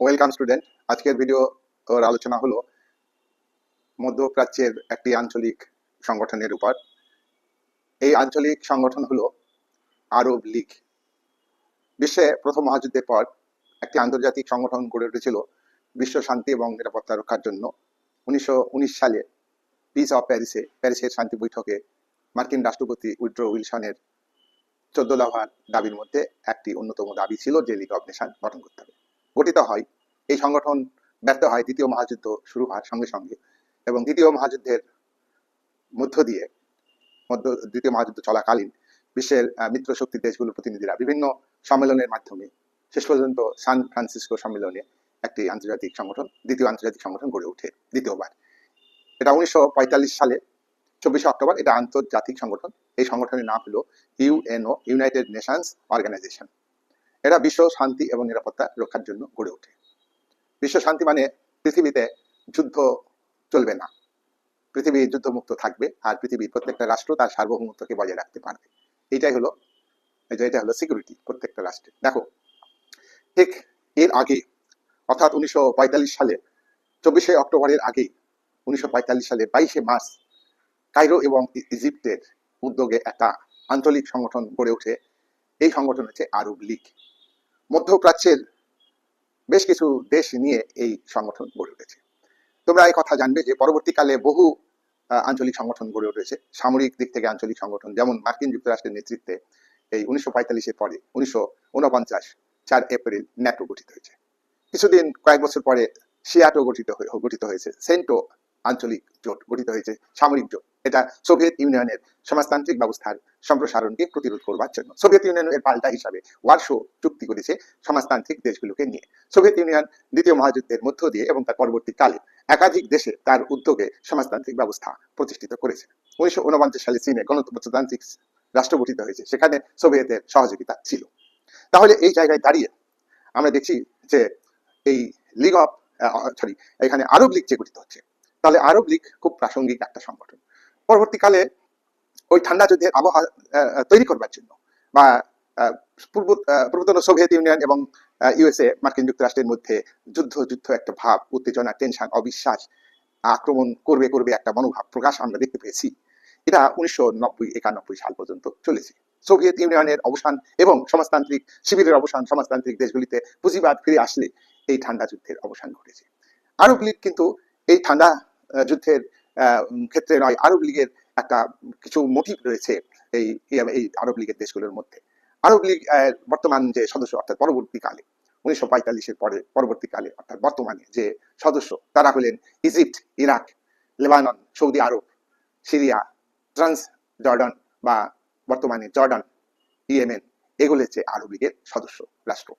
Welcome student আজকের video ওর আলোচনা হলো মধ্যপ্রাচ্যের একটি আঞ্চলিক সংগঠনের উপর। এই আঞ্চলিক সংগঠন হলো আরব লীগ। বিশ্বে প্রথম মহাযুদ্ধের পর একটি আন্তর্জাতিক সংগঠন গড়ে উঠেছিল বিশ্ব শান্তি এবং নিরাপত্তা রক্ষার জন্য। উনিশশো উনিশ সালে পিস অফ প্যারিসে প্যারিসের শান্তি বৈঠকে মার্কিন রাষ্ট্রপতি উইড্রো উইলসনের চোদ্দ দফার দাবির মধ্যে একটি অন্যতম দাবি ছিল যে লিগ অব নেশন গঠন করতে হবে। গঠিত হয়, এই সংগঠন ব্যর্থ হয়, দ্বিতীয় মহাযুদ্ধ শুরু হওয়ার সঙ্গে সঙ্গে। এবং দ্বিতীয় মহাযুদ্ধের মধ্য দিয়ে, মধ্য, দ্বিতীয় মহাযুদ্ধ চলাকালীন বিশ্বের মিত্র শক্তি দেশগুলোর প্রতিনিধিরা বিভিন্ন সম্মেলনের মাধ্যমে, শেষ পর্যন্ত সান ফ্রান্সিসকো সম্মেলনে একটি আন্তর্জাতিক সংগঠন, দ্বিতীয় আন্তর্জাতিক সংগঠন গড়ে ওঠে দ্বিতীয়বার। এটা উনিশশো পঁয়তাল্লিশ সালে, চব্বিশে অক্টোবর, এটা আন্তর্জাতিক সংগঠন। এই সংগঠনের নাম হলো ইউএনও, ইউনাইটেড নেশনস অর্গানাইজেশন। এরা বিশ্ব শান্তি এবং নিরাপত্তা রক্ষার জন্য গড়ে ওঠে। বিশ্ব শান্তি মানে পৃথিবীতে যুদ্ধ চলবে না। পৃথিবী যুদ্ধমুক্ত থাকবে আর পৃথিবীর প্রত্যেকটা রাষ্ট্র তার সার্বভৌমত্বকে বজায় রাখতে পারবে। এটাই হলো এটা হলো সিকিউরিটি প্রত্যেকটা রাষ্ট্রে দেখো, ঠিক এর আগে, অর্থাৎ উনিশশো পঁয়তাল্লিশ সালে, চব্বিশে অক্টোবরের আগে, উনিশশো পঁয়তাল্লিশ সালে বাইশে মার্চ কাইরো এবং ইজিপ্টের উদ্যোগে একটা আঞ্চলিক সংগঠন গড়ে ওঠে। এই সংগঠন হচ্ছে আরব লীগ। মধ্যপ্রাচ্যের বেশ কিছু দেশ নিয়ে এই সংগঠন গড়ে উঠেছে। তোমরা এই কথা জানবে যে পরবর্তীকালে বহু আঞ্চলিক সংগঠন গড়ে উঠেছে। সামরিক দিক থেকে আঞ্চলিক সংগঠন যেমন মার্কিন যুক্তরাষ্ট্রের নেতৃত্বে এই উনিশশো পঁয়তাল্লিশের পরে, উনিশশো চার এপ্রিল ন্যাটো গঠিত হয়েছে। কিছুদিন কয়েক বছর পরে সিয়াটো গঠিত গঠিত হয়েছে। সেন্টো আঞ্চলিক জোট গঠিত হয়েছে, সামরিক জোট। এটা সোভিয়েত ইউনিয়নের সমাজতান্ত্রিক ব্যবস্থার সম্প্রসারণকে প্রতিরোধ করবার জন্য। সোভিয়েত ইউনিয়নের পাল্টা হিসাবে ওয়ারশো চুক্তি করেছে সমাজতান্ত্রিক দেশগুলোকে নিয়ে। সোভিয়েত ইউনিয়ন দ্বিতীয় মহাযুদ্ধের মধ্য দিয়ে এবং তার পরবর্তীকালে একাধিক দেশে তার উদ্যোগে সমাজতান্ত্রিক ব্যবস্থা প্রতিষ্ঠিত করেছে। উনিশশো উনপঞ্চাশ সালে চীনে গণতন্ত্রতান্ত্রিক রাষ্ট্র গঠিত হয়েছে। সেখানে সোভিয়েতের সহযোগিতা ছিল। তাহলে এই জায়গায় দাঁড়িয়ে আমরা দেখছি যে এই লিগ অফ সরি এখানে আরব লীগ যে গঠিত হচ্ছে তাহলে আরব লীগ খুব প্রাসঙ্গিক একটা সংগঠন। পরবর্তীকালে ওই ঠান্ডা যুদ্ধের আবহাওয়া তৈরি করবার জন্য বা পূর্ব পূর্বতন সোভিয়েত ইউনিয়ন এবং ইউএসএ মার্কিন যুক্তরাষ্ট্রের মধ্যে যুদ্ধ যুদ্ধ একটা ভাব, উত্তেজনা, টেনশন, অবিশ্বাস, আক্রমণ করবে করবে একটা মনোভাব, প্রকাশ আমরা দেখতে পেয়েছি। এটা উনিশশো নব্বই, একানব্বই সাল পর্যন্ত চলেছে। সোভিয়েত ইউনিয়নের অবসান এবং সমাজতান্ত্রিক, শিবিরের অবসান সমাজতান্ত্রিক দেশগুলিতে পুঁজিবাদ ফিরে আসলে এই ঠান্ডা যুদ্ধের অবসান ঘটেছে। আরব লীগ কিন্তু এই ঠান্ডা যুদ্ধের ক্ষেত্রে নয়, আরব লীগের একটা কিছু মোটিভ রয়েছে এই, এই- আরব লীগের দেশগুলোর মধ্যে। আরব লীগ বর্তমান যে সদস্য, অর্থাৎ পরবর্তীকালে, উনিশশো পঁয়তাল্লিশের পরে, পরবর্তীকালে, অর্থাৎ বর্তমানে যে সদস্য, তারা হলেন Egypt, Iraq, Lebanon, Saudi Arab, Syria Transjordan বা বর্তমানে জর্ডান, ইয়েমেন, এগুলো হচ্ছে আরব লীগের সদস্য রাষ্ট্র।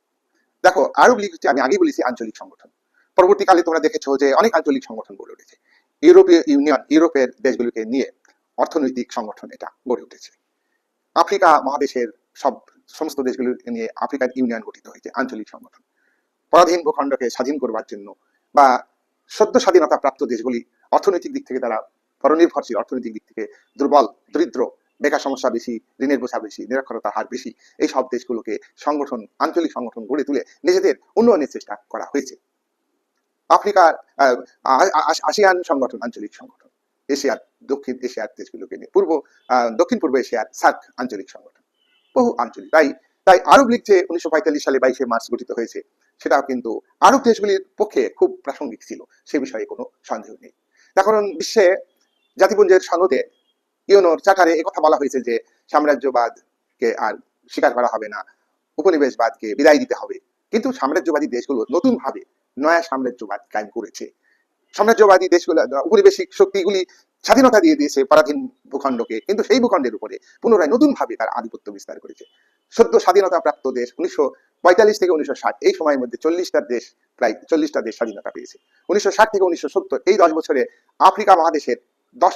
দেখো, আরব লীগ হচ্ছে, আমি আগেই বলেছি, আঞ্চলিক সংগঠন। পরবর্তীকালে তোমরা দেখেছ যে অনেক আঞ্চলিক সংগঠন গড়ে উঠেছে ইউরোপীয় ইউনিয়ন, ইউরোপের দেশগুলোকে নিয়ে অর্থনৈতিক সংগঠন এটা গড়ে উঠেছে। আফ্রিকা মহাদেশের সব সমস্ত দেশগুলোকে নিয়ে আফ্রিকান ইউনিয়ন গঠিত হয়েছে, আঞ্চলিক সংগঠন। পরাধীন ভূখণ্ডকে স্বাধীন করবার জন্য বা সদ্য স্বাধীনতা প্রাপ্ত দেশগুলি অর্থনৈতিক দিক থেকে তারা পরনির্ভরশীল, অর্থনৈতিক দিক থেকে দুর্বল, দরিদ্র, বেকার সমস্যা বেশি, ঋণের বোঝা বেশি নিরক্ষরতার হার বেশি এই সব দেশগুলোকে সংগঠন, আঞ্চলিক সংগঠন গড়ে তুলে নিজেদের উন্নয়নের চেষ্টা করা হয়েছে। আফ্রিকার আসিয়ান সংগঠন, আঞ্চলিক সংগঠন, এশিয়ার দক্ষিণ এশিয়ার দেশগুলোকে নিয়ে, পূর্ব দক্ষিণ পূর্ব এশিয়ার সার্ক আঞ্চলিক সংগঠন, বহু আঞ্চলিক। তাই তাই আরব লীগ যে উনিশশো পঁয়তাল্লিশ সালে বাইশে মার্চ গঠিত হয়েছে, সেটাও কিন্তু আরব দেশগুলির পক্ষে খুব প্রাসঙ্গিক ছিল, সে বিষয়ে কোনো সন্দেহ নেই। এখন বিশ্বে জাতিপুঞ্জের সনদে ইউনোর চার্টারে কথা বলা হয়েছে যে, সাম্রাজ্যবাদকে আর স্বীকার করা হবে না, উপনিবেশবাদকে বিদায় দিতে হবে। কিন্তু সাম্রাজ্যবাদী দেশগুলো নতুন ভাবে নয়া সাম্রাজ্যবাদ কায়েম করেছে। সাম্রাজ্যবাদী দেশগুলো, উপনিবেশিক শক্তিগুলি স্বাধীনতা দিয়ে দিয়েছে পরাধীন ভূখণ্ডকে। কিন্তু সেই ভূখণ্ডের উপরে পুনরায় নতুন ভাবে তার আধিপত্য বিস্তার করেছে। সদ্য স্বাধীনতা প্রাপ্ত দেশ উনিশশো পঁয়তাল্লিশ থেকে উনিশশো ষাট, এই সময়ের মধ্যে চল্লিশটা দেশ, প্রায় চল্লিশটা দেশ স্বাধীনতা পেয়েছে। উনিশশো ষাট থেকে উনিশশো সত্তর, এই দশ বছরে আফ্রিকা মহাদেশের দশ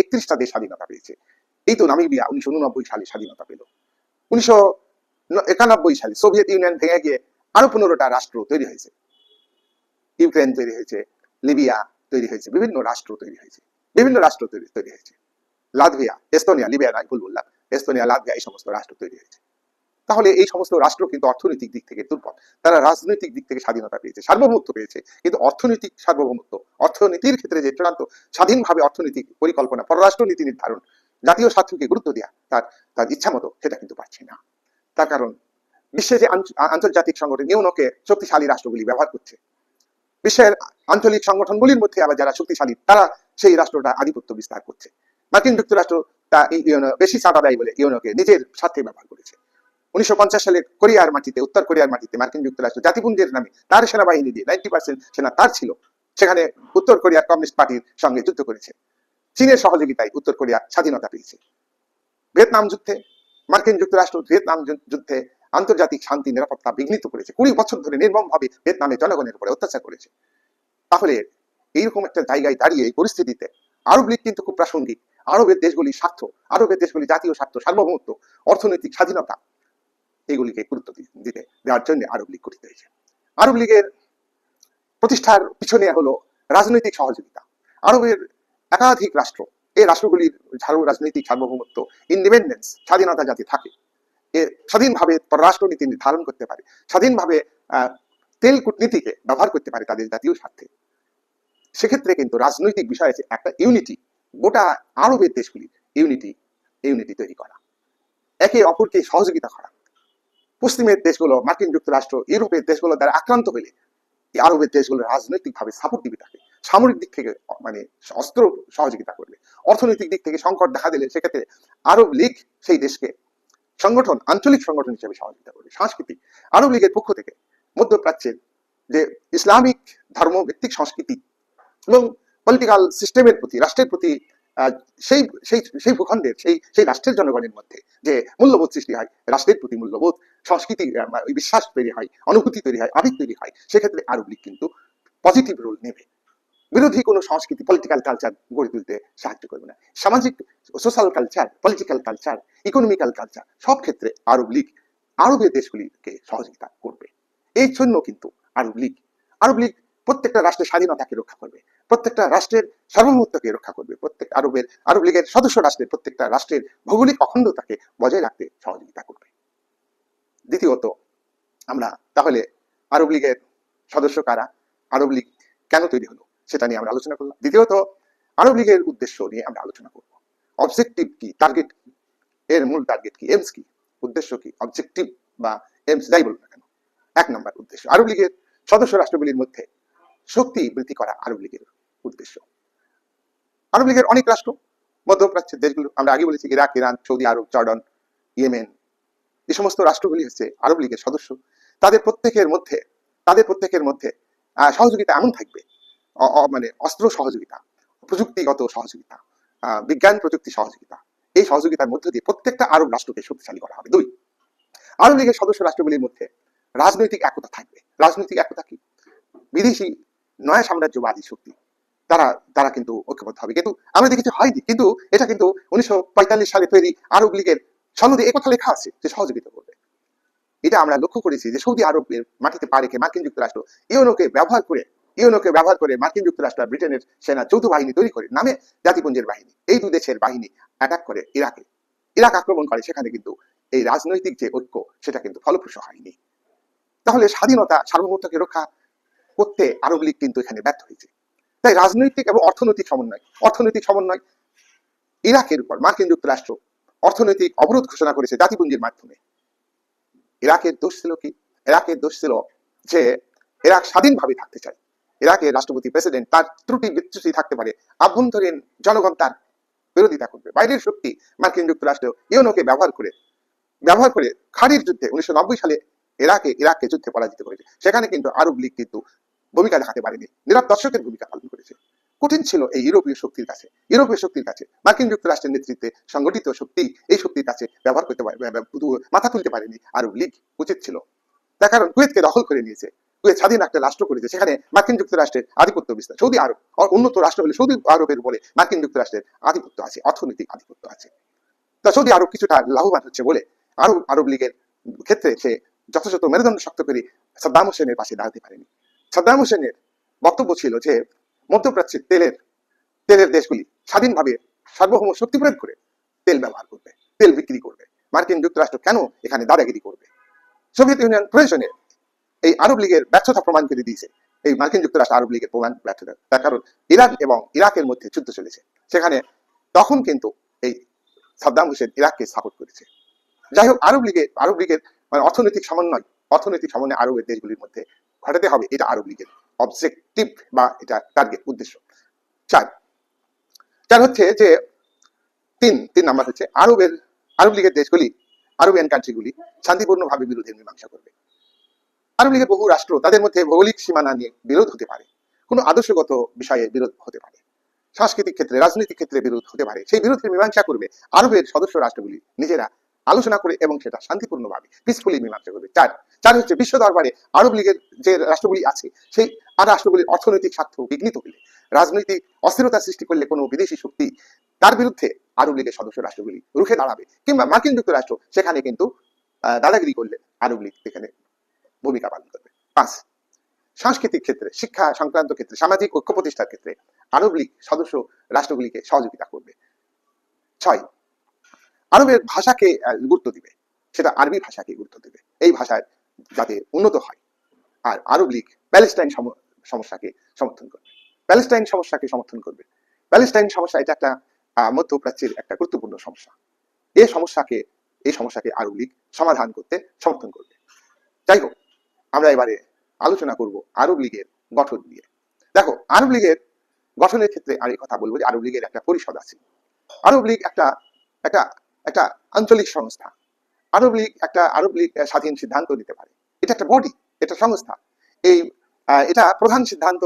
একত্রিশটা দেশ স্বাধীনতা পেয়েছে। এই তো নামিবিয়া উনিশশো উননব্বই সালে স্বাধীনতা পেল। উনিশশো একানব্বই সালে সোভিয়েত ইউনিয়ন ভেঙে গিয়ে আরও পনেরোটা রাষ্ট্র তৈরি হয়েছে। ইউক্রেন তৈরি হয়েছে, লিবিয়া তৈরি হয়েছে, বিভিন্ন রাষ্ট্র তৈরি হয়েছে, বিভিন্ন রাষ্ট্র তৈরি তৈরি হয়েছে। লাতভিয়া, এস্তোনিয়া, লিবিয়া নয় ভুল বললাম, এস্তোনিয়া, লাতভিয়া এই সমস্ত রাষ্ট্র তৈরি হয়েছে। তাহলে এই সমস্ত রাষ্ট্র কিন্তু অর্থনৈতিক দিক থেকে দুর্বল। তারা রাজনৈতিক দিক থেকে স্বাধীনতা পেয়েছে, সার্বভৌমত্ব পেয়েছে, কিন্তু অর্থনৈতিক সার্বভৌমত্ব, অর্থনীতির ক্ষেত্রে যে চূড়ান্ত স্বাধীনভাবে অর্থনৈতিক পরিকল্পনা পররাষ্ট্র নীতি নির্ধারণ, জাতীয় স্বার্থকে গুরুত্ব দেওয়া তার তার ইচ্ছা মতো সেটা কিন্তু পাচ্ছে না। তার কারণ, বিশ্বে যে আন্তর্জাতিক সংগঠন ইউনোকে শক্তিশালী রাষ্ট্রগুলি ব্যবহার করছে বিশ্বের আঞ্চলিক সংগঠনগুলির মধ্যে আবার যারা শক্তিশালী, তারা সেই রাষ্ট্রটা আধিপত্য বিস্তার করছে। মার্কিন যুক্তরাষ্ট্র তা ইউনো, বেশি চাঁদা দেয় বলে ইউনোকে নিজের স্বার্থে ব্যবহার করেছে। উনিশশো পঞ্চাশ সালে কোরিয়ার মাটিতে, উত্তর কোরিয়ার মাটিতে মার্কিন যুক্তরাষ্ট্র জাতিপুঞ্জের নামে তার সেনাবাহিনী দিয়ে নাইনটি পার্সেন্ট সেনা তার ছিল। সেখানে উত্তর কোরিয়ার কমিউনিস্ট পার্টির সঙ্গে যুদ্ধ করেছে। চীনের সহযোগিতায় উত্তর কোরিয়া স্বাধীনতা পেয়েছে। ভিয়েতনাম যুদ্ধে, মার্কিন যুক্তরাষ্ট্র ভিয়েতনাম যুদ্ধে আন্তর্জাতিক শান্তি, নিরাপত্তা বিঘ্নিত করেছে। কুড়ি বছর ধরে নির্মমভাবে ভিয়েতনামের জনগণের উপরে অত্যাচার করেছে। তাহলে এইরকম একটা জায়গায় দাঁড়িয়ে এই পরিস্থিতিতে আরব লীগ কিন্তু খুব প্রাসঙ্গিক। আরবের দেশগুলির স্বার্থ, আরবের দেশগুলি জাতীয় স্বার্থ, সার্বভৌমত্ব, অর্থনৈতিক স্বাধীনতা, এগুলিকে গুরুত্ব দিতে, দেওয়ার জন্য আরব লীগ গঠিত হয়েছে। আরব লীগের প্রতিষ্ঠার পিছনে হলো রাজনৈতিক সহযোগিতা। আরবের একাধিক রাষ্ট্র, এই রাষ্ট্রগুলির রাজনৈতিক সার্বভৌমত্ব ইন্ডিপেন্ডেন্স স্বাধীনতা যাতে থাকে এ স্বাধীনভাবে পররাষ্ট্রনীতি নির্ধারণ করতে পারে, স্বাধীনভাবে তেল কূটনীতিকে ব্যবহার করতে পারে তাদের জাতীয় স্বার্থে। সেক্ষেত্রে কিন্তু রাজনৈতিক বিষয়ে যে একটা ইউনিটি গোটা আরবের দেশগুলি ইউনিটি ইউনিটি তৈরি করা। একে অপরকে সহযোগিতা করা। পশ্চিমের দেশগুলো, মার্কিন যুক্তরাষ্ট্র, ইউরোপের দেশগুলো দ্বারা আক্রান্ত হলে আরবের দেশগুলো রাজনৈতিকভাবে সাপোর্ট দিবে তাকে। সামরিক দিক থেকে মানে অস্ত্র সহযোগিতা করবে। অর্থনৈতিক দিক থেকে সংকট দেখা দিলে সেক্ষেত্রে আরব লীগ সেই দেশকে সংগঠন, আঞ্চলিক সংগঠন হিসেবে সহযোগিতা করবে সাংস্কৃতিক, আরব লীগের পক্ষ থেকে মধ্যপ্রাচ্যের যে ইসলামিক ধর্ম ভিত্তিক সংস্কৃতি এবং পলিটিক্যাল সিস্টেমের প্রতি, রাষ্ট্রের প্রতি সেই সেই সেই ভূখণ্ডের, সেই সেই রাষ্ট্রের জনগণের মধ্যে যে মূল্যবোধ সৃষ্টি হয়, রাষ্ট্রের প্রতি মূল্যবোধ, সংস্কৃতি বিশ্বাস তৈরি হয়, অনুভূতি তৈরি হয়, আবেগ তৈরি হয়, সেক্ষেত্রে আরব লীগ কিন্তু পজিটিভ রোল নেবে। বিরোধী কোনো সংস্কৃতি পলিটিক্যাল কালচার গড়ে তুলতে সাহায্য করবে না। সামাজিক social culture political culture economical culture সব ক্ষেত্রে আরব লীগ আরবের দেশগুলিকে সহযোগিতা করবে। এই জন্য কিন্তু আরব লীগ। আরব লীগ প্রত্যেকটা রাষ্ট্রের স্বাধীনতাকে রক্ষা করবে, প্রত্যেকটা রাষ্ট্রের সার্বভৌমত্বকে রক্ষা করবে, প্রত্যেক আরবের, আরব লীগের সদস্য রাষ্ট্রের, প্রত্যেকটা রাষ্ট্রের ভৌগোলিক অখণ্ডতাকে বজায় রাখতে সহযোগিতা করবে। দ্বিতীয়ত, আমরা তাহলে আরব লীগের সদস্য কারা? আরব লীগ কেন তৈরি হলো? সেটা নিয়ে আমরা আলোচনা করলাম। দ্বিতীয়ত আরব লীগের উদ্দেশ্য নিয়ে আমরা আলোচনা করব। অবজেক্টিভ কি? টার্গেট কি? এর মূল টার্গেট কি? এমস কি? উদ্দেশ্য কি? অবজেক্টিভ বা এমস যাই বলুন না কেন। এক নম্বর উদ্দেশ্য আরব লীগের সদস্য রাষ্ট্রগুলির মধ্যে শক্তি বৃদ্ধি করা আরব লীগের উদ্দেশ্য। আরব লীগের অনেক রাষ্ট্র, মধ্যপ্রাচ্যের দেশগুলো, আমরা আগে বলেছি Iraq, Iran, Saudi Arab, Jordan, Yemen, এই সমস্ত রাষ্ট্রগুলি হচ্ছে আরব লীগের সদস্য। তাদের প্রত্যেকের মধ্যে, তাদের প্রত্যেকের মধ্যে সহযোগিতা এমন থাকবে মানে অস্ত্র সহযোগিতা, প্রযুক্তিগত সহযোগিতা বিজ্ঞান প্রযুক্তি সহযোগিতা, এই সহযোগিতার মধ্য দিয়ে প্রত্যেকটা আরব রাষ্ট্রকে শক্তিশালী করা হবে। দুই আরব লীগের সদস্য রাষ্ট্রগুলির মধ্যে রাজনৈতিক একতা থাকবে। রাজনৈতিক একতা কি? বিদেশি নয়া সাম্রাজ্যবাদী শক্তি, তারা তারা কিন্তু ঐক্যবদ্ধ হবে। কিন্তু আমরা দেখেছি হয়নি, কিন্তু এটা কিন্তু উনিশশো পঁয়তাল্লিশ সালে তৈরি আরব লীগের সনদে একথা লেখা আছে যে সহযোগিতা করবে। এটা আমরা লক্ষ্য করেছি যে সৌদি আরবের মাটিতে পা রেখে মার্কিন যুক্তরাষ্ট্র ইউনোকে ব্যবহার করে ইউনোকে ব্যবহার করে মার্কিন যুক্তরাষ্ট্র ব্রিটেনের সেনা যৌথ বাহিনী তৈরি করে, নামে জাতিপুঞ্জের বাহিনী। এই দু দেশের বাহিনী অ্যাটাক করে ইরাকে। ইরাক আক্রমণ করে, সেখানে কিন্তু এই রাজনৈতিক যে ঐক্য, সেটা কিন্তু ফলপ্রসূ হয়নি। তাহলে স্বাধীনতা, সার্বভৌমত্বকে রক্ষা করতে আরব লীগ কিন্তু এখানে ব্যর্থ হয়েছে। তাই রাজনৈতিক এবং অর্থনৈতিক সমন্বয় অর্থনৈতিক সমন্বয় ইরাকের উপর, মার্কিন যুক্তরাষ্ট্র অর্থনৈতিক অবরোধ ঘোষণা করেছে জাতিপুঞ্জের মাধ্যমে। ইরাকের দোষ ছিল কি? ইরাকের দোষ ছিল যে ইরাক স্বাধীনভাবে থাকতে চায়। ইরাকের রাষ্ট্রপতি প্রেসিডেন্ট তার ত্রুটি বিচ্যুতি থাকতে পারে। আভ্যন্তরীণ জনগণ তার বিরোধিতা করবে। বাইরের শক্তি মার্কিন যুক্তরাষ্ট্র ইউনোকে ব্যবহার করে ব্যবহার করে খাড়ির যুদ্ধে উনিশশো নব্বই সালে ইরাকে, ইরাককে যুদ্ধে পরাজিত করেছে। সেখানে কিন্তু আরব লীগ কিন্তু ভূমিকা দেখাতে পারেনি। নীরব দর্শকের ভূমিকা পালন করেছে। কঠিন ছিল এই ইউরোপীয় শক্তির কাছে, ইউরোপীয় শক্তির কাছে। মার্কিন যুক্তরাষ্ট্রের নেতৃত্বে সংগঠিত শক্তি এই শক্তির কাছে ব্যবহার করতে মাথা তুলতে পারেনি। আরব লীগ উচিত ছিল। তার কারণ কুয়েতকে দখল করে নিয়েছে। স্বাধীন একটা রাষ্ট্র করেছে, সেখানে মার্কিন যুক্তরাষ্ট্রের আধিপত্য বিস্তার। সৌদি আরব আর উন্নত রাষ্ট্র হলে সৌদি আরবের উপরে মার্কিন যুক্তরাষ্ট্রের আধিপত্য আছে, অর্থনৈতিক আধিপত্য আছে। তা সৌদি আরব কিছুটা লাভবান হচ্ছে বলে আরব আরব লীগের ক্ষেত্রে সে যথাযথ মেরুদণ্ড শক্ত করে সাদ্দাম হোসেনের পাশে দাঁড়াতে পারেনি। সাদ্দাম হোসেনের বক্তব্য ছিল যে মধ্যপ্রাচ্যের তেলের তেলের দেশগুলি স্বাধীনভাবে সার্বভৌম শক্তি প্রয়োগ করে তেল ব্যবহার করবে, তেল বিক্রি করবে। মার্কিন যুক্তরাষ্ট্র কেন এখানে দাদাগিরি করবে? সোভিয়েত ইউনিয়ন প্রয়োজনে এই আরব লীগের ব্যর্থতা প্রমাণ করে দিয়েছে। এই মার্কিন যুক্তরাষ্ট্র আরব লীগের প্রমাণ ব্যর্থতা। তার কারণ ইরান এবং ইরাকের মধ্যে যুদ্ধ চলেছে। সেখানে তখন কিন্তু এই সাদ্দাম হোসেন ইরাককে সাপোর্ট করেছে। যাই হোক, আরব লীগের আরব লীগের মানে অর্থনৈতিক সমন্বয় অর্থনৈতিক সমন্বয় আরবের দেশগুলির মধ্যে ঘটাতে হবে। এটা আরব লীগের অবজেক্টিভ বা এটা টার্গেট উদ্দেশ্য। চার চার হচ্ছে যে তিন তিন নাম্বার হচ্ছে আরবের, আরব লীগের দেশগুলি আরবিয়ান কান্ট্রিগুলি শান্তিপূর্ণভাবে বিরোধের মীমাংসা করবে। আরব লীগের বহু রাষ্ট্র তাদের মধ্যে ভৌগোলিক সীমানা নিয়ে বিরোধ হতে পারে। কোনো আদর্শগত বিষয়ে বিরোধ হতে পারে। সাংস্কৃতিক ক্ষেত্রে, রাজনৈতিক ক্ষেত্রে বিরোধ হতে পারে। সেই বিরোধের মীমাংসা করবে আরবের সদস্য রাষ্ট্রগুলি। নিজেরা আলোচনা করে এবং সেটা শান্তিপূর্ণভাবে পিসফুলি মীমাংসা করবে। চার চার হচ্ছে বিশ্ব দরবারে আরব লীগের যে রাষ্ট্রগুলি আছে, সেই আর রাষ্ট্রগুলির অর্থনৈতিক স্বার্থ বিঘ্নিত হলে, রাজনৈতিক অস্থিরতা সৃষ্টি করলে কোনো বিদেশি শক্তি তার বিরুদ্ধে আরব লীগের সদস্য রাষ্ট্রগুলি রুখে দাঁড়াবে। কিংবা মার্কিন যুক্তরাষ্ট্র সেখানে কিন্তু দাদাগিরি করলে আরব লীগ সেখানে ভূমিকা পালন করবে। পাঁচ, সাংস্কৃতিক ক্ষেত্রে, শিক্ষা সংক্রান্ত ক্ষেত্রে, সামাজিক ঐক্য প্রতিষ্ঠার ক্ষেত্রে আরব লীগ সদস্য রাষ্ট্রগুলিকে সহযোগিতা করবে। ছয়, আরবের ভাষাকে গুরুত্ব দিবে। সেটা আরবি ভাষাকে গুরুত্ব দেবে। এই ভাষায় যাতে উন্নত হয়। আর আরব লীগ প্যালেস্টাইন সমস্যাকে সমর্থন করবে। প্যালেস্টাইন সমস্যাকে সমর্থন করবে। প্যালেস্টাইন সমস্যা এটা একটা মধ্যপ্রাচ্যের একটা গুরুত্বপূর্ণ সমস্যা। এই সমস্যাকে এই সমস্যাকে আরব লীগ সমাধান করতে সমর্থন করবে। যাই হোক আমরা এবারে আলোচনা করব আরব লীগের গঠন নিয়ে। দেখো, আরব লীগের গঠনের ক্ষেত্রে আর কথা বলব যে আরব লীগের একটা পরিষদ আছে। আরব লীগ একটা একটা একটা আঞ্চলিক সংস্থা। আরব লীগ একটা, আরব লীগ স্বাধীন সিদ্ধান্ত নিতে পারে। এটা একটা বডি এটা সংস্থা। এই এটা প্রধান সিদ্ধান্ত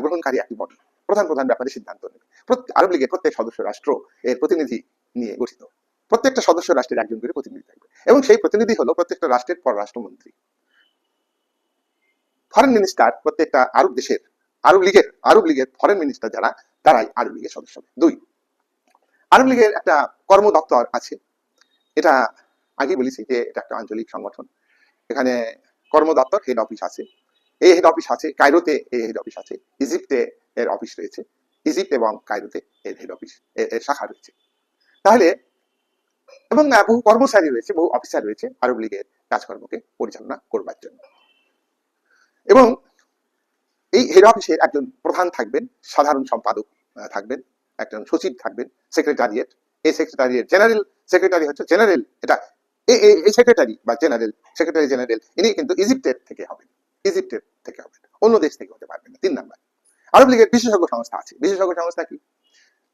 গ্রহণকারী একটি বডি প্রধান প্রধান ব্যাপারে সিদ্ধান্ত নেবে। আরব লীগের প্রত্যেক সদস্য রাষ্ট্র এর প্রতিনিধি নিয়ে গঠিত। প্রত্যেকটা সদস্য রাষ্ট্রের একজন করে প্রতিনিধি থাকবে। এবং সেই প্রতিনিধি হলো প্রত্যেকটা রাষ্ট্রের পররাষ্ট্রমন্ত্রী। ফরেন মিনিস্টার প্রত্যেকটা আরব দেশের, আরব লীগের আরব লীগের ফরেন মিনিস্টার যারা, তারাই আরব লীগের সদস্য। দুই, আরব লীগের একটা কর্ম দপ্তর আছে। এটা আগে বলেছি যে এটা একটা আঞ্চলিক সংগঠন। এখানে কর্ম দপ্তর হেড অফিস আছে। এই হেড অফিস আছে, কায়রোতে এই হেড অফিস আছে। ইজিপ্টে এর অফিস রয়েছে। ইজিপ্ট এবং কায়রোতে এর হেড অফিস এর শাখা রয়েছে। তাহলে, এবং বহু কর্মচারী রয়েছে, বহু অফিসার রয়েছে আরব লীগের কাজকর্মকে পরিচালনা করবার জন্য। এবং এই হেড অফিসের একজন প্রধান থাকবেন, সাধারণ সম্পাদক থাকবেন, একজন সচিব থাকবেন সেক্রেটারিয়েট এই সেক্রেটারিয়েট জেনারেল সেক্রেটারি হচ্ছে জেনারেল এটা এই- সেক্রেটারি বা জেনারেল সেক্রেটারি জেনারেল ইনি কিন্তু ইজিপ্টের থেকে হবেন ইজিপ্টের থেকে হবেন, অন্য দেশ থেকে হতে পারবেন তিন নাম্বার। আরব লীগের বিশেষজ্ঞ সংস্থা আছে, বিশেষজ্ঞ সংস্থা কি?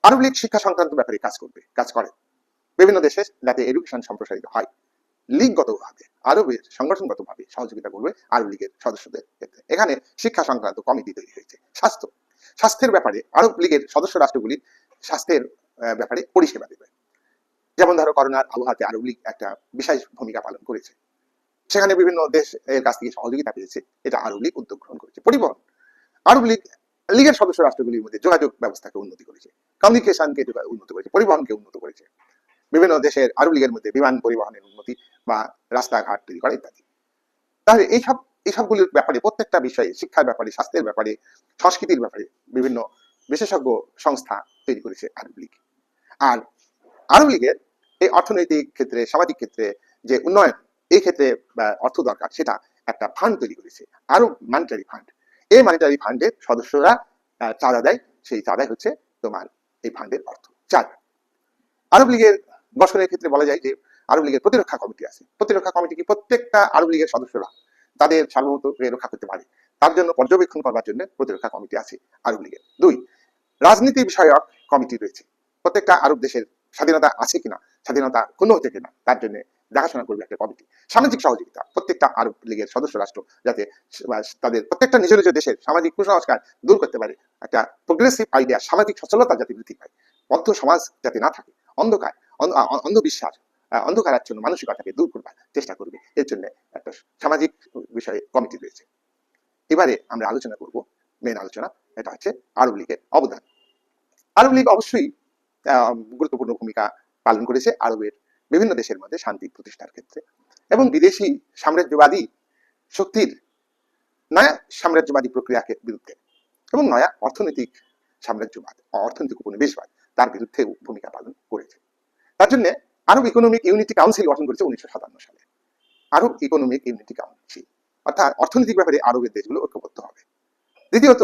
আরব লীগ শিক্ষা সংক্রান্ত ব্যাপারে কাজ করবে, কাজ করে। বিভিন্ন দেশে যাতে এডুকেশন সম্প্রসারিত হয়। লীগগতভাবে আরবের সংগঠনগতভাবে সহযোগিতা করবে আরব লীগের সদস্যদের ক্ষেত্রে। এখানে শিক্ষা সংক্রান্ত কমিটি তৈরি হয়েছে। স্বাস্থ্য, স্বাস্থ্যের ব্যাপারে আরব লীগের সদস্য রাষ্ট্রগুলি স্বাস্থ্যের ব্যাপারে পরিষেবা দেবে। যেমন ধরো করোনার আবহাওয়াতে আরব লীগ একটা বিশেষ ভূমিকা পালন করেছে। সেখানে বিভিন্ন দেশ এর কাছ থেকে সহযোগিতা পেয়েছে। এটা আরব লীগ উদ্যোগ গ্রহণ করেছে। পরিবহন, আরব লীগ, লীগের সদস্য রাষ্ট্রগুলির মধ্যে যোগাযোগ ব্যবস্থাকে উন্নতি করেছে। কমিউনিকেশনকে উন্নত করেছে। পরিবহনকে উন্নত করেছে। বিভিন্ন দেশের আরব লীগের মধ্যে বিমান পরিবহনের উন্নতি বা রাস্তাঘাট তৈরি করা ইত্যাদি। তাহলে এইসব, এইসবগুলির ব্যাপারে, প্রত্যেকটা বিষয়ে, শিক্ষার ব্যাপারে, স্বাস্থ্যের ব্যাপারে, সংস্কৃতির ব্যাপারে বিভিন্ন বিশেষজ্ঞ সংস্থা তৈরি করেছে আরব লীগ। আর আরব লীগের এই অর্থনৈতিক ক্ষেত্রে, সামাজিক ক্ষেত্রে যে উন্নয়ন, এই ক্ষেত্রে অর্থ দরকার, সেটা একটা ফান্ড তৈরি করেছে। আরও মানিটারি ফান্ড এই মানিটারি ফান্ডের সদস্যরা চাঁদা দেয়। সেই চাঁদাই হচ্ছে তোমার এই ফান্ডের অর্থ। চার আরব লীগের গঠনের ক্ষেত্রে বলা যায় যে আরব লীগের প্রতিরক্ষা কমিটি আছে। প্রতিরক্ষা কমিটি কি প্রত্যেকটা আরব লীগের সদস্যরা তাদের সার্বভৌমত্বকে রক্ষা করতে পারে। তার জন্য পর্যবেক্ষণ করবার জন্য প্রতিরক্ষা কমিটি আছে আরব লীগের। দুই, রাজনীতি বিষয়ক কমিটি রয়েছে। প্রত্যেকটা আরব দেশের স্বাধীনতা আছে কিনা, স্বাধীনতা ক্ষুণ্ণ হচ্ছে কিনা, তার জন্য দেখাশোনা করবে একটা কমিটি। সামাজিক সহযোগিতা, প্রত্যেকটা আরব লীগের সদস্য রাষ্ট্র যাতে তাদের প্রত্যেকটা নিজ নিজ দেশের সামাজিক কুসংস্কার দূর করতে পারে। একটা প্রোগ্রেসিভ আইডিয়া সামাজিক সচলতা যাতে বৃদ্ধি পায়। বদ্ধ সমাজ যাতে না থাকে, অন্ধকার অন্ধ- অন্ধবিশ্বাস অন্ধকারাচ্ছন্ন মানসিকতাকে দূর করবার চেষ্টা করবে। এর জন্য একটা সামাজিক বিষয়ে কমিটি রয়েছে। এবারে আমরা আলোচনা করব মেন আলোচনা, এটা হচ্ছে আরব লীগের অবদান। আরব লীগ অবশ্যই গুরুত্বপূর্ণ ভূমিকা পালন করেছে আরবের বিভিন্ন দেশের মধ্যে শান্তি প্রতিষ্ঠার ক্ষেত্রে। এবং বিদেশি সাম্রাজ্যবাদী শক্তির নয়া সাম্রাজ্যবাদী প্রক্রিয়াকে বিরুদ্ধে এবং নয়া অর্থনৈতিক সাম্রাজ্যবাদ অর্থনৈতিক উপনিবেশবাদ, তার বিরুদ্ধে ভূমিকা পালন করেছে। তার জন্য আরব ইকোনমিক ইউনিটি কাউন্সিল গঠন করেছে উনিশশো সাতান্ন সালে। আরব ইকোনমিক ইউনিটি কাউন্সিল অর্থাৎ অর্থনৈতিক ব্যাপারে আরবের দেশগুলো ঐক্যবদ্ধ হবে। দ্বিতীয়ত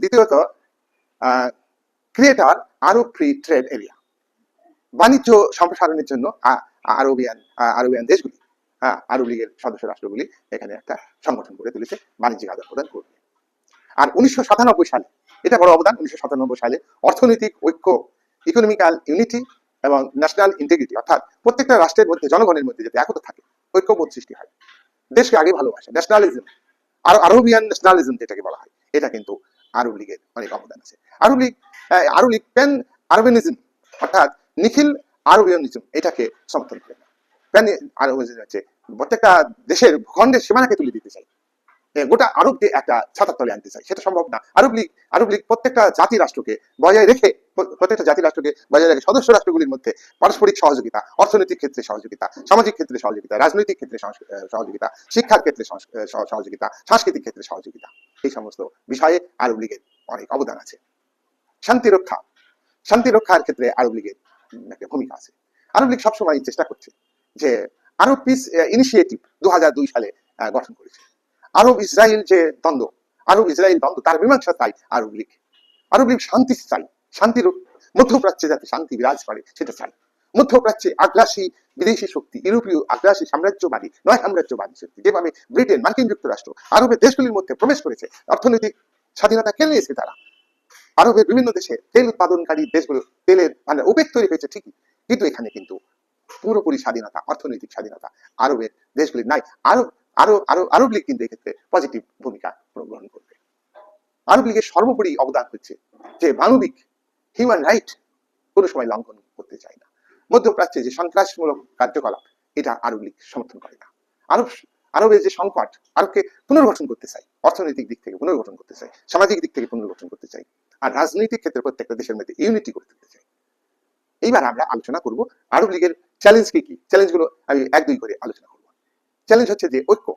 দ্বিতীয়ত greater Arab free trade area বাণিজ্য সম্প্রসারণের জন্য আরবিয়ান আরবিয়ান দেশগুলি আরব লীগের সদস্য রাষ্ট্রগুলি এখানে একটা সংগঠন করে তুলেছে, বাণিজ্যিক আদান প্রদান করবে। আর উনিশশো সাতানব্বই সালে, এটা বড় অবদান, উনিশশো সাতানব্বই সালে অর্থনৈতিক ঐক্য ইকোনমিক্যাল ইউনিটি এবং ন্যাশনাল ইন্টিগ্রিটি অর্থাৎ প্রত্যেকটা রাষ্ট্রের মধ্যে জনগণের মধ্যে যাতে একতা থাকে ঐক্যবোধ সৃষ্টি হয়। দেশকে আগে ভালোবাসে ন্যাশনালিজম আর আরবিয়ান ন্যাশনালিজম যেটাকে বলা হয় এটা কিন্তু আরব লীগের অনেক অবদান আছে। Arab League Arab League pan Arabianism অর্থাৎ নিখিল আরবিয়ানিজম এটাকে সমর্থন করে। প্যান আরবিয়ানিজম হচ্ছে প্রত্যেকটা দেশের ভূখণ্ডের সীমানাকে তুলে দিতে চাই এ, গোটা আরবকে একটা ছাতার তলে আনতে চাই। সেটা সম্ভব না। আরব লীগ আরব লীগ প্রত্যেকটা জাতি রাষ্ট্রকে বজায় রেখে প্রত্যেকটা জাতি রাষ্ট্রকে বজায় রেখে সদস্য রাষ্ট্রগুলির মধ্যে পারস্পরিক সহযোগিতা, অর্থনৈতিক ক্ষেত্রে সহযোগিতা, সামাজিক ক্ষেত্রে সহযোগিতা, রাজনৈতিক ক্ষেত্রে সহযোগিতা, শিক্ষার ক্ষেত্রে সহযোগিতা, সাংস্কৃতিক ক্ষেত্রে সহযোগিতা, এই সমস্ত বিষয়ে আরব লীগের অনেক অবদান আছে। শান্তি রক্ষা, শান্তি রক্ষার ক্ষেত্রে আরব লীগের একটা ভূমিকা আছে। আরব লীগ সবসময় চেষ্টা করছে যে আরব পিস ইনিশিয়েটিভ দু সালে গঠন করেছে। আরব ইসরায়েল যে দ্বন্দ্ব, আরব ইসরায়েল দ্বন্দ্ব, তার মীমাংসা চাই আরব লীগ। আরব লীগ শান্তি চাই, শান্তির মধ্যপ্রাচ্যে যাতে শান্তি বিরাজ করে, সেটা চাই। মধ্যপ্রাচ্যে আগ্রাসী বিদেশি শক্তি, ইউরোপীয় আগ্রাসী সাম্রাজ্যবাদী, নয় সাম্রাজ্যবাদী শক্তি যেভাবে ব্রিটেন, মার্কিন যুক্তরাষ্ট্র আরবের দেশগুলির মধ্যে প্রবেশ করেছে, অর্থনৈতিক স্বাধীনতা কেড়ে নিয়েছে তারা? আরবের বিভিন্ন দেশে তেল উৎপাদনকারী দেশগুলো, তেলের মানে ওপেক তৈরি হয়েছে ঠিকই, কিন্তু এখানে কিন্তু পুরোপুরি স্বাধীনতা, অর্থনৈতিক স্বাধীনতা আরবের দেশগুলির নাই। আরব আরও আরও, আরব লীগ কিন্তু এক্ষেত্রে পজিটিভ ভূমিকা গ্রহণ করবে। আরব লীগের সর্বোপরি অবদান হচ্ছে যে মানবিক হিউম্যান রাইট কোনো সময় লঙ্ঘন করতে চায় না। মধ্যপ্রাচ্যে যে সন্ত্রাসমূলক কার্যকলাপ, এটা আরব লীগ সমর্থন করে না। আরব আরবের যে সংকট, আরবকে পুনর্গঠন করতে চাই অর্থনৈতিক দিক থেকে পুনর্গঠন করতে চাই সামাজিক দিক থেকে পুনর্গঠন করতে চাই আর রাজনৈতিক ক্ষেত্রে প্রত্যেকটা দেশের মধ্যে ইউনিটি করে চাই এইবার আমরা আলোচনা করব আরব লীগের চ্যালেঞ্জ কি কি? চ্যালেঞ্জগুলো আমি এক দুই করে আলোচনা করব। চ্যালেঞ্জ হচ্ছে যে ঐক্য।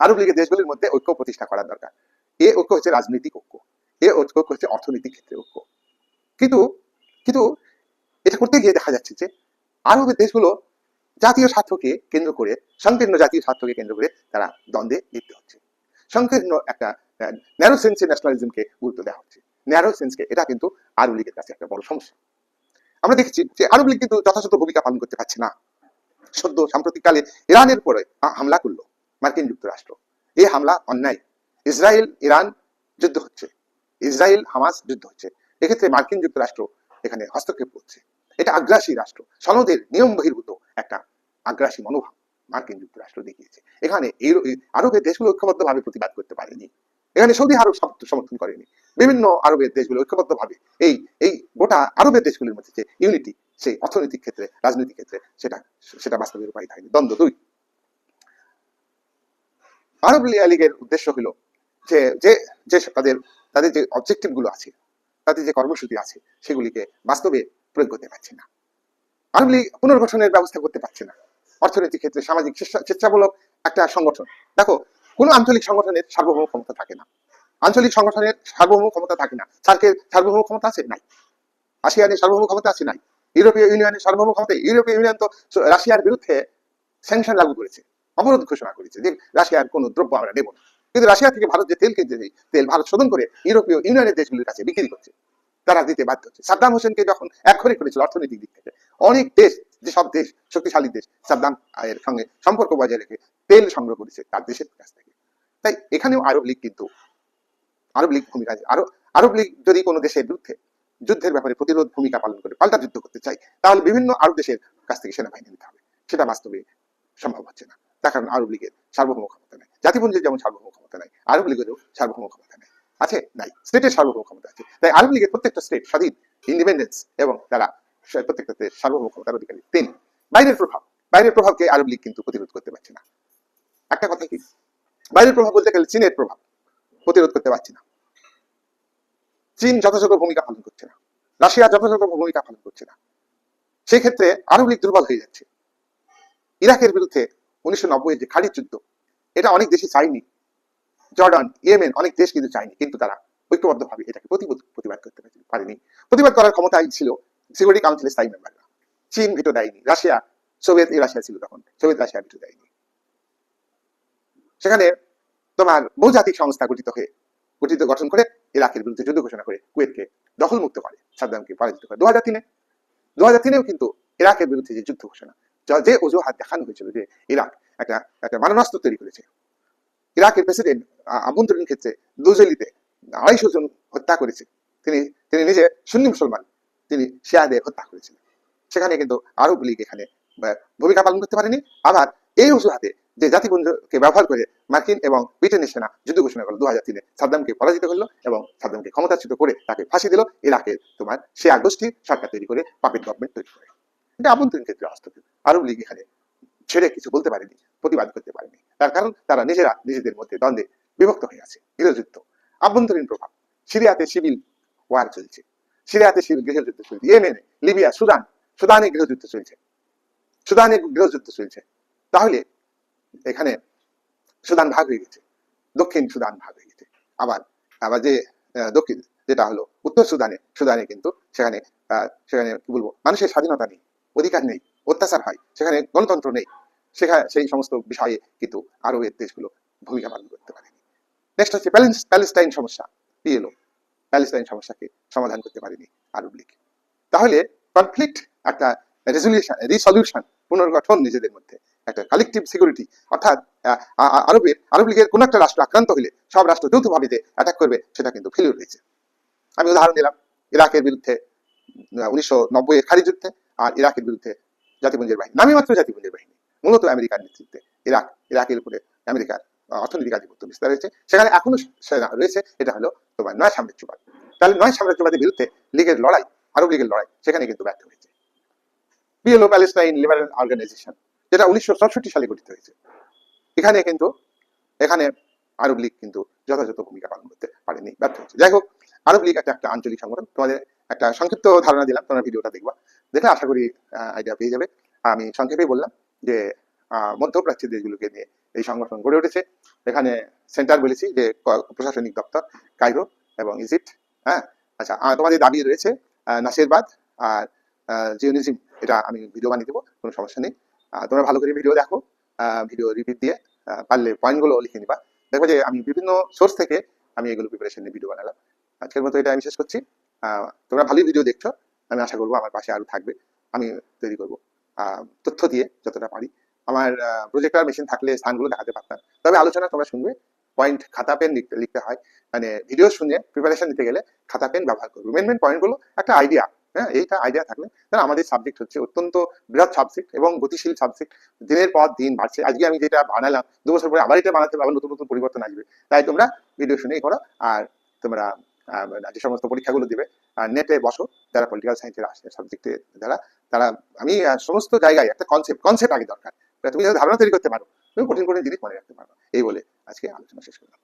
আরব লীগের দেশগুলির মধ্যে ঐক্য প্রতিষ্ঠা করার দরকার। এ ঐক্য হচ্ছে রাজনৈতিক ঐক্য। এ ঐক্য হচ্ছে অর্থনৈতিক ক্ষেত্রে ঐক্য। কিন্তু কিন্তু এটা করতে গিয়ে দেখা যাচ্ছে যে আরবের দেশগুলো জাতীয় স্বার্থকে কেন্দ্র করে, সংকীর্ণ জাতীয় স্বার্থকে কেন্দ্র করে তারা দ্বন্দ্বে লিপ্ত হচ্ছে। সংকীর্ণ একটা ন্যারো সেন্সে ন্যাশনালিজমকে গুরুত্ব দেওয়া হচ্ছে। ন্যারো সেন্সকে এটা কিন্তু আরব লীগের কাছে একটা বড় সমস্যা। আমরা দেখেছি যে আরব লীগ কিন্তু যথাযথ ভূমিকা পালন করতে পারছে না। সদ্য সাম্প্রতিককালে ইরানের পরে হামলা করল মার্কিন যুক্তরাষ্ট্র। এই হামলা অন্যায়। ইসরায়েল, ইরান যুদ্ধ হচ্ছে। ইসরায়েল, হামাস যুদ্ধ হচ্ছে। এক্ষেত্রে মার্কিন যুক্তরাষ্ট্র এখানে হস্তক্ষেপ করছে। এটা আগ্রাসী রাষ্ট্র। সনদের নিয়ম বহির্ভূত একটা আগ্রাসী মনোভাব মার্কিন যুক্তরাষ্ট্র দেখিয়েছে। এখানে আরবের দেশগুলো ঐক্যবদ্ধভাবে প্রতিবাদ করতে পারেনি। এখানে সৌদি আরব সম- সমর্থন করেনি। বিভিন্ন আরবের দেশগুলো ঐক্যবদ্ধভাবে এই এই গোটা আরবের দেশগুলির মধ্যে যে ইউনিটি সেই অর্থনৈতিক ক্ষেত্রে, রাজনৈতিক ক্ষেত্রে সেটা সেটা বাস্তবে রূপায়িত হয়নি। দ্বন্দ্ব দুই। আরব লীগের উদ্দেশ্য হলো যে যে যে তাদের তাদের যে অবজেক্টিভগুলো আছে, তাদের যে কর্মসূচি আছে, সেগুলিকে বাস্তবে প্রয়োগ করতে পারছে না। আরব লীগ পুনর্গঠনের ব্যবস্থা করতে পারছে না। অর্থনৈতিক ক্ষেত্রে সামাজিক স্বেচ্ছা- স্বেচ্ছামূলক একটা সংগঠন। দেখো, কোনো আঞ্চলিক সংগঠনের সার্বভৌম ক্ষমতা থাকে না। আঞ্চলিক সংগঠনের সার্বভৌম ক্ষমতা থাকে না। সার্কের সার্বভৌম ক্ষমতা আছে? নাই। আসিয়ানের সার্বভৌম ক্ষমতা আছে? নাই। ইউরোপীয় ইউনিয়নের সার্বভৌম ক্ষমতা ইউরোপীয় ইউনিয়ন তো রাশিয়ার বিরুদ্ধে স্যাংশন লাগু করেছে, অবরোধ ঘোষণা করেছে যে রাশিয়ার কোনো দ্রব্য আমরা নেব না। কিন্তু রাশিয়া থেকে ভারত যে তেল কিনতে তেল ভারত শোধন করে ইউরোপীয় ইউনিয়নের দেশগুলির কাছে বিক্রি করছে, তারা দিতে বাধ্য হচ্ছে। সাদ্দাম হোসেনকে যখন একঘরে করেছিল অর্থনৈতিক দিক থেকে, অনেক দেশ, যেসব দেশ, শক্তিশালী দেশ, সাদ্দাম এর সঙ্গে সম্পর্ক বজায় রেখে তেল সংগ্রহ করেছে তার দেশের কাছ থেকে। তাই এখানেও আরব লীগ কিন্তু, আরব লীগ ভূমিকা আছে আরব লীগ যদি কোনো দেশের বিরুদ্ধে যুদ্ধের ব্যাপারে প্রতিরোধ ভূমিকা পালন করে পাল্টা যুদ্ধ করতে চাই তাহলে বিভিন্ন আরব দেশের কাছ থেকে সেনাবাহিনী নিতে হবে। সেটা বাস্তবে সম্ভব হচ্ছে না। তার কারণ আরব লীগের সার্বভৌম ক্ষমতা নেই। জাতিপুঞ্জের যেমন সার্বভৌম ক্ষমতা নাই, আরব লীগেরও সার্বভৌম ক্ষমতা নেই। আছে? নাই। স্টেটের সার্বভৌম ক্ষমতা আছে। তাই আরব লীগের প্রত্যেকটা স্টেট স্বাধীন ইন্ডিপেন্ডেন্স এবং তারা প্রত্যেকটা দেশ সার্বভৌম ক্ষমতার অধিকারী। তিন, বাইরের প্রভাব। বাইরের প্রভাবকে আরব লীগ কিন্তু প্রতিরোধ করতে পারছে না। একটা কথা কি? বাইরের প্রভাব বলতে গেলে চীনের প্রভাব প্রতিরোধ করতে পারছে না। চীন যথাযথ ভূমিকা পালন করছে না। রাশিয়া যথাযথ ভূমিকা পালন করছে না। সেই ক্ষেত্রে আরব লীগ দুর্বল হয়ে যাচ্ছে। ইরাকের বিরুদ্ধে উনিশশো নব্বই যে খালিদ যুদ্ধ, এটা অনেক দেশই চায়নি। জর্ডান, ইয়েমেন অনেক দেশ কিন্তু চায়নি, কিন্তু তারা ঐক্যবদ্ধভাবে এটাকে প্রতিবাদ করতে পারেনি- পারেনি। প্রতিবাদ করার ক্ষমতাই ছিল সিকিউরিটি কাউন্সিলের স্থায়ী মেম্বাররা। চীন ভিটো দেয়নি, রাশিয়া, সোভিয়েত রাশিয়া ছিল তখন, সোভিয়েত রাশিয়া ভিটো দেয়নি। সেখানে তোমার বহুজাতিক সংস্থা গঠিত হয়ে, গঠিত গঠন করে ইরাকের বিরুদ্ধে যুদ্ধ ঘোষণা করে কুয়েতকে দখলমুক্ত করে, সাদ্দামকে পরাজিত করে। দু হাজার তিনে দু হাজার তিনেও কিন্তু ইরাকের বিরুদ্ধে যে যুদ্ধ ঘোষণা, যে অজুহাত দেখানো হয়েছিল যে ইরাক একটা একটা মারণাস্ত্র তৈরি করেছে। ইরাকের প্রেসিডেন্ট আভ্যন্তরীণ ক্ষেত্রে দুজলিতে আড়াইশো জন হত্যা করেছে। তিনি তিনি নিজে সুন্নি মুসলমান, তিনি শিয়াদের হত্যা করেছিলেন। সেখানে কিন্তু আরব লীগ এখানে ভূমিকা পালন করতে পারেনি। আবার এই অজুহাতে যে জাতিপুঞ্জকে ব্যবহার করে মার্কিন এবং ব্রিটেনের সেনা যুদ্ধ ঘোষণা করল। দু হাজার তিনে সাদ্দামকে পরাজিত করল এবং সাদ্দামকে ক্ষমতাচ্যুত করে তাকে ফাঁসি দিল। ইরাকের তোমার শিয়া গোষ্ঠী সরকার তৈরি করে পাপিট গভর্নমেন্ট তৈরি করে। এটা আভ্যন্তরীণ ক্ষেত্রে হস্তক্ষেপ আরব লীগ এখানে ছেড়ে কিছু বলতে পারেনি, প্রতিবাদ করতে পারেনি। তার কারণ তারা নিজেরা নিজেদের মধ্যে দ্বন্দ্বে বিভক্ত হয়ে আছে, গৃহযুদ্ধ। আভ্যন্তরীণ প্রভাব, সিরিয়াতে সিভিল ওয়ার চলছে। সিরিয়াতে সিভিল গৃহযুদ্ধ চলছে। ইয়েমেনে, লিবিয়া, সুদান, সুদানে গৃহযুদ্ধ চলছে। সুদানে গৃহযুদ্ধ চলছে। তাহলে এখানে সুদান ভাগ হয়ে গেছে, দক্ষিণ সুদান ভাগ হয়ে গেছে। আবার আবার যে দক্ষিণ, যেটা হলো উত্তর সুদানে সুদানে কিন্তু সেখানে সেখানে কি বলব, মানুষের স্বাধীনতা নেই, অধিকার নেই, অত্যাচার হয়, সেখানে গণতন্ত্র নেই সেখানে সেই সমস্ত বিষয়ে কিন্তু আরবের দেশগুলো ভূমিকা পালন করতে পারেনি। নেক্সট হচ্ছে প্যালেস্টাইন সমস্যা পিএলও প্যালেস্টাইন সমস্যাকে সমাধান করতে পারেনি আরব লীগ। তাহলে কনফ্লিক্ট একটা রেজলিউশন রিসলিউশন পুনর্গঠন নিজেদের মধ্যে। একটা কালেকটিভ সিকিউরিটি অর্থাৎ আরবের, আরব লীগের কোন একটা রাষ্ট্র আক্রান্ত হলে সব রাষ্ট্র যৌথভাবে যে অ্যাটাক করবে, সেটা কিন্তু ফেলিউর হয়েছে। আমি উদাহরণ দিলাম, ইরাকের বিরুদ্ধে উনিশশো নব্বই এর খালি যুদ্ধে আর ইরাকের বিরুদ্ধে জাতিপুঞ্জের বাহিনী নামই মাত্র জাতিপুঞ্জের বাহিনী, মূলত আমেরিকার নেতৃত্বে, ইরাক, ইরাকের উপরে আমেরিকার অর্থনৈতিক আধিপত্য বিস্তার হয়েছে। সেখানে এখনও সেনা রয়েছে, এটা হলো তোমার নয় সাম্রাজ্যবাদ। তাহলে নয় সাম্রাজ্যবাদের বিরুদ্ধে লীগের লড়াই, আরব লীগের লড়াই, সেখানে কিন্তু ব্যর্থ হয়েছে। পিএলও প্যালেস্টাইন লিবারেল অর্গানাইজেশন যেটা উনিশশো সাতষট্টি সালে গঠিত হয়েছে। এখানে কিন্তু, এখানে আরব লীগ কিন্তু যথাযথ ভূমিকা পালন করতে পারেনি, ব্যর্থ হয়েছে। যাই হোক, আরব লীগ একটা একটা আঞ্চলিক সংগঠন। তোমাদের একটা সংক্ষিপ্ত ধারণা দিলাম, তোমরা ভিডিওটা দেখবা। দেখলে আশা করি আইডিয়া পেয়ে যাবে। আমি সংক্ষেপেই বললাম যে মধ্যপ্রাচ্যের দেশগুলোকে নিয়ে এই সংগঠন গড়ে উঠেছে। এখানে সেন্টার বলেছি যে প্রশাসনিক দপ্তর কাইরো এবং ইজিপ্ট হ্যাঁ? আচ্ছা তোমাদের দাবি রয়েছে নাসিরবাদ আর জিওনিজম। এটা আমি ভিডিও বানিয়ে দেবো, কোনো সমস্যা নেই। তোমরা ভালো করে ভিডিও দেখো ভিডিও রিপিট দিয়ে পারলে পয়েন্টগুলো লিখে নিবা। দেখো যে আমি বিভিন্ন সোর্স থেকে আমি এগুলো প্রিপারেশন নিয়ে ভিডিও বানালাম। আজকের মতো এটা আমি শেষ করছি। তোমরা ভালোই ভিডিও দেখছ। আমি আশা করব আমার পাশে আরও থাকবে। আমি তৈরি করব। তথ্য দিয়ে যতটা পারি। আমার প্রজেক্টর মেশিন থাকলে স্থানগুলো দেখাতে পারতাম। তবে আলোচনা তোমরা শুনবে। পয়েন্ট খাতা পেন লিখতে লিখতে হয়। মানে ভিডিও শুনে প্রিপারেশন নিতে গেলে খাতা পেন ব্যবহার করব। মেন মেন পয়েন্টগুলো একটা আইডিয়া হ্যাঁ এইটা আইডিয়া থাকলে। তাহলে আমাদের সাবজেক্ট হচ্ছে অত্যন্ত বৃহৎ সাবজেক্ট এবং গতিশীল সাবজেক্ট দিনের পর দিন বাড়ছে। আজকে আমি যেটা বানালাম, দু বছর পরে আবার এটা বানাতে আবার নতুন নতুন পরিবর্তন আসবে। তাই তোমরা ভিডিও শুনেই করো আর তোমরা যে সমস্ত পরীক্ষাগুলো দিবে নেটে বসো। যারা পলিটিক্যাল সায়েন্সের আসে সাবজেক্টে যারা, তারা, আমি সমস্ত জায়গায় একটা কনসেপ্ট কনসেপ্ট আগে দরকার। তুমি যদি ধারণা তৈরি করতে পারো, তুমি কঠিন কঠিন জিনিস মনে রাখতে পারো। এই বলে আজকে আলোচনা শেষ করলাম।